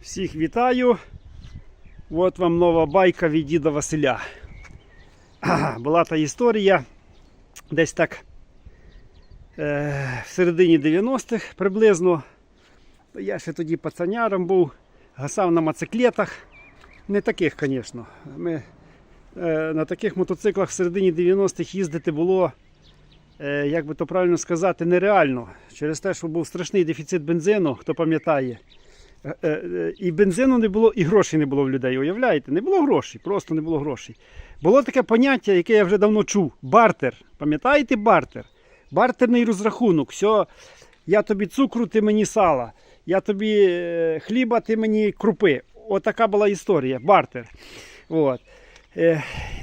Всіх вітаю. От вам нова байка від діда Василя. Була та історія десь так е, в середині 90-х приблизно. Я ще тоді пацаняром був, гасав на мотоциклетах. Не таких, звісно. Ми е, на таких мотоциклах в середині 90-х їздити було, е, як би то правильно сказати, нереально. Через те, що був страшний дефіцит бензину, хто пам'ятає. Е, е, І бензину не було, і грошей не було в людей. Уявляєте? Не було грошей, просто не було грошей. Було таке поняття, яке я вже давно чув: бартер. Пам'ятаєте бартер? Бартерний розрахунок. Все, я тобі цукру, ти мені сала, я тобі е, хліба, ти мені крупи. Отака була історія. Бартер. От.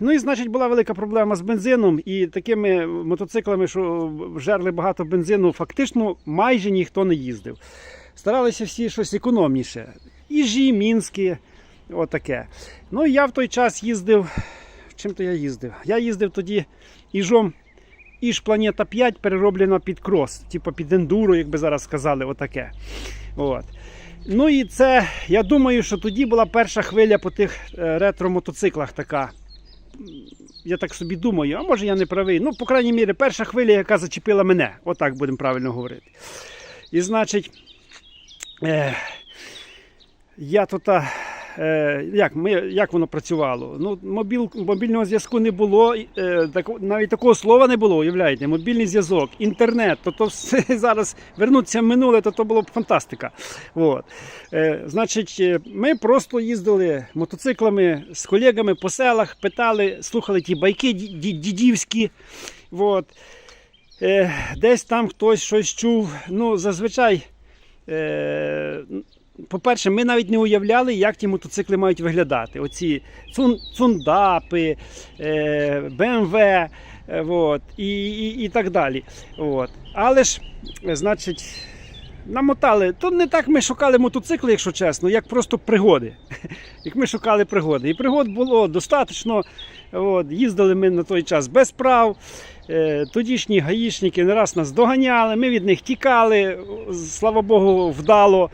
Ну і значить була велика проблема з бензином, і такими мотоциклами, що жерли багато бензину, фактично майже ніхто не їздив. Старалися всі щось економніше. Іжі, мінські, отаке. Ну я в той час їздив. Чим то я їздив? Я їздив тоді іжом Іж Планета 5 перероблена під крос, типу під ендуро, як би зараз сказали, отаке. От. Ну і це, я думаю, що тоді була перша хвиля по тих е, ретро-мотоциклах така. Я так собі думаю, а може я не правий. Ну, по крайній мірі, перша хвиля, яка зачепила мене. Отак будемо правильно говорити. І значить, е, я тут. Е, як, ми, як воно працювало? Ну, мобіл, мобільного зв'язку не було, е, так, навіть такого слова не було, уявляєте, мобільний зв'язок, інтернет, то, то все зараз вернутися в минуле, то то було б фантастика. От. Е, значить, е, ми просто їздили мотоциклами з колегами по селах, питали, слухали ті байки ді- ді- дідівські. От. Е, десь там хтось щось чув. Ну, зазвичай. Е, по-перше, ми навіть не уявляли, як ті мотоцикли мають виглядати. Оці цун, цундапи, е, БМВ е, от, і, і, і так далі. От. Але ж, значить, намотали. То не так ми шукали мотоцикли, якщо чесно, як просто пригоди. Як ми шукали пригоди. І пригод було достатньо. От, їздили ми на той час без прав. Е, Тодішні гаїшники не раз нас доганяли, ми від них тікали, слава Богу, вдало.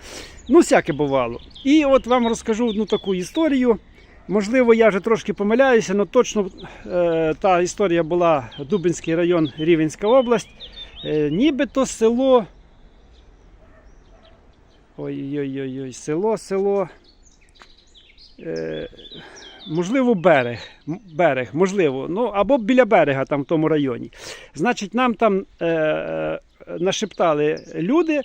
Ну, всяке бувало. І от вам розкажу одну таку історію. Можливо, я вже трошки помиляюся, але точно е, та історія була Дубинський район, Рівенська область. Е, нібито село. Ой-ой-ой, село, село. Е, можливо, берег. Берег, можливо. Ну, або біля берега там в тому районі. Значить, нам там е, е, нашептали люди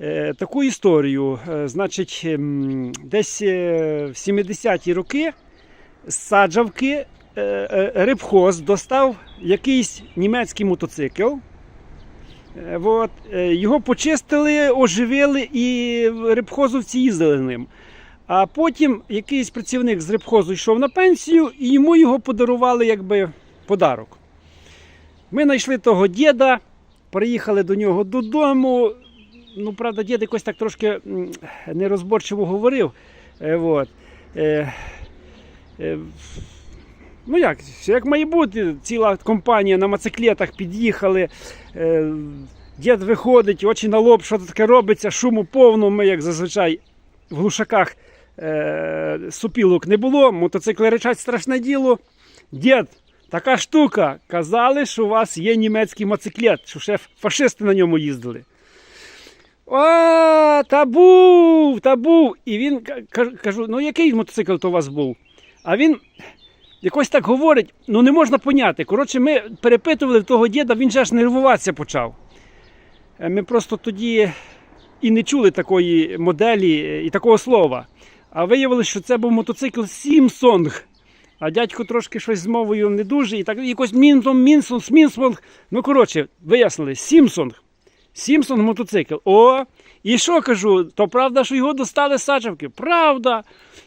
е, таку історію. Е, значить, ем, десь е, в 70-ті роки з саджавки е, е, рибхоз достав якийсь німецький мотоцикл. Е, От, е, його почистили, оживили і рибхозовці їздили ним. А потім якийсь працівник з рибхозу йшов на пенсію і йому його подарували якби подарок. Ми знайшли того діда, приїхали до нього додому. Ну, правда, дід якось так трошки нерозборчиво говорив. Е, от. Ну як, як має бути, ціла компанія на мотоциклетах під'їхали. Е, дід виходить, очі на лоб, що таке робиться, шуму повно. Ми, як зазвичай, в глушаках е, супілок не було, мотоцикли речать страшне діло. Дід, така штука. Казали, що у вас є німецький мотоциклет, що ще фашисти на ньому їздили. А, та був, та був. І він ка- ка- кажу, ну який мотоцикл то у вас був? А він якось так говорить, ну не можна поняти. Коротше, ми перепитували в того діда, він же аж нервуватися почав. Е, Ми просто тоді і не чули такої моделі е, і такого слова. А виявилося, що це був мотоцикл Сімсонг. А дядько трошки щось з мовою не дуже, і так якось Мінсон, Мінсон, Смінсонг. Ну, коротше, вияснили, Сімсонг. Сімсонг мотоцикл. О, і що кажу? То правда, що його достали з саджавки? Правда.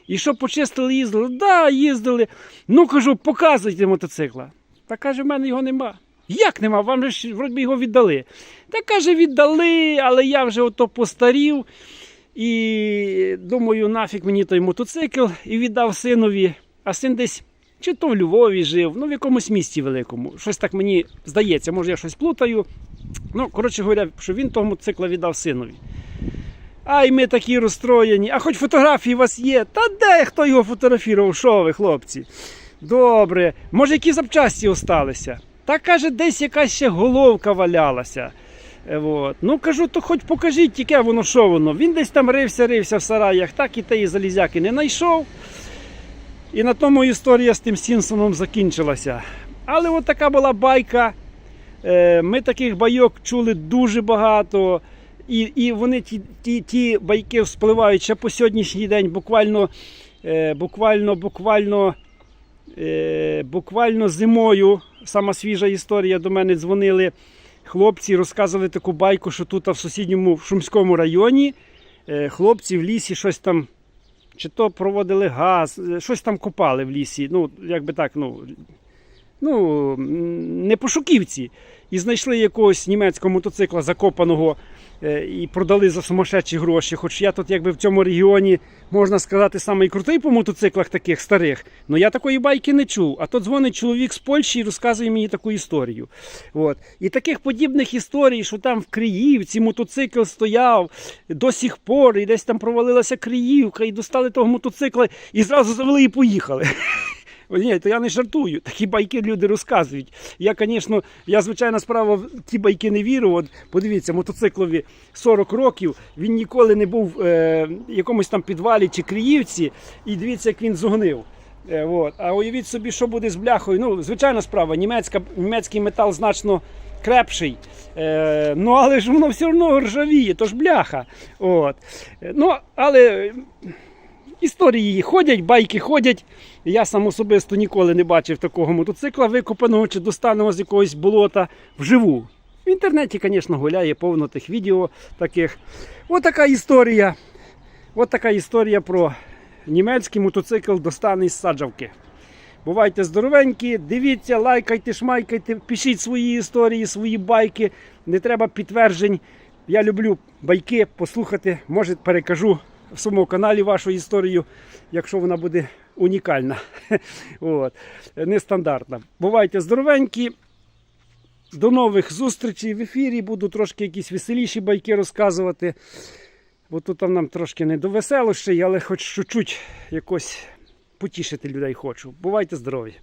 І що почистили, їздили? Да, їздили. Ну кажу, показуйте мотоцикла. Та каже, в мене його нема. Як нема? Вам же ж вроді його віддали. Та каже, віддали, але я вже ото постарів. І думаю, нафіг мені той мотоцикл і віддав синові. А син десь чи то в Львові жив, ну в якомусь місті великому. Щось так мені здається, може я щось плутаю. Ну, коротше говоря, що він того мотоцикла віддав синові. Ай, ми такі розстроєні. А хоч фотографії у вас є. Та де хто його фотографував? Що ви, хлопці? Добре. Може, які запчасті осталися? Та каже, десь якась ще головка валялася. Е, Вот. Ну кажу, то хоч покажіть, тільки воно що воно. Він десь там рився, рився в сараях, так і тієї залізяки не знайшов. І на тому історія з тим Сімпсоном закінчилася. Але от така була байка. Е, Ми таких байок чули дуже багато. І, і вони ті, ті, ті байки вспливають ще по сьогоднішній день, буквально, е, буквально, буквально, е, буквально зимою. Сама свіжа історія до мене дзвонили хлопці, розказували таку байку, що тут в сусідньому в Шумському районі хлопці в лісі щось там, чи то проводили газ, е, щось там копали в лісі. Ну, якби так, ну, ну, не пошуківці. І знайшли якогось німецького мотоцикла закопаного е, і продали за сумасшедші гроші. Хоч я тут, якби в цьому регіоні, можна сказати, самий крутий по мотоциклах таких старих. але я такої байки не чув. А то дзвонить чоловік з Польщі і розказує мені таку історію. От. І таких подібних історій, що там в Криївці мотоцикл стояв до сих пор, і десь там провалилася Криївка, і достали того мотоцикла, і зразу завели і поїхали. Ні, то я не жартую. Такі байки люди розказують. Я, звісно, я звичайна справа в ті байки не вірю. От подивіться, мотоциклові 40 років. Він ніколи не був е, в якомусь там підвалі чи криївці. І дивіться, як він зогнив. Е, от. А уявіть собі, що буде з бляхою. Ну, звичайна справа, німецька, німецький метал значно крепший. Е, ну, але ж воно все одно ржавіє, то ж бляха. От. Е, Ну, але Історії ходять, байки ходять. Я сам особисто ніколи не бачив такого мотоцикла викопаного чи достаного з якогось болота вживу. В інтернеті, звісно, гуляє повно тих відео таких. Ось така історія. Ось така історія про німецький мотоцикл достаний з саджавки. Бувайте здоровенькі, дивіться, лайкайте, шмайкайте, пишіть свої історії, свої байки. Не треба підтверджень. Я люблю байки послухати. Може, перекажу в своєму каналі вашу історію, якщо вона буде унікальна. От. Нестандартна. Бувайте здоровенькі. До нових зустрічей в ефірі. Буду трошки якісь веселіші байки розказувати. Бо тут нам трошки не до веселощей, але хоч чуть-чуть якось потішити людей хочу. Бувайте здорові!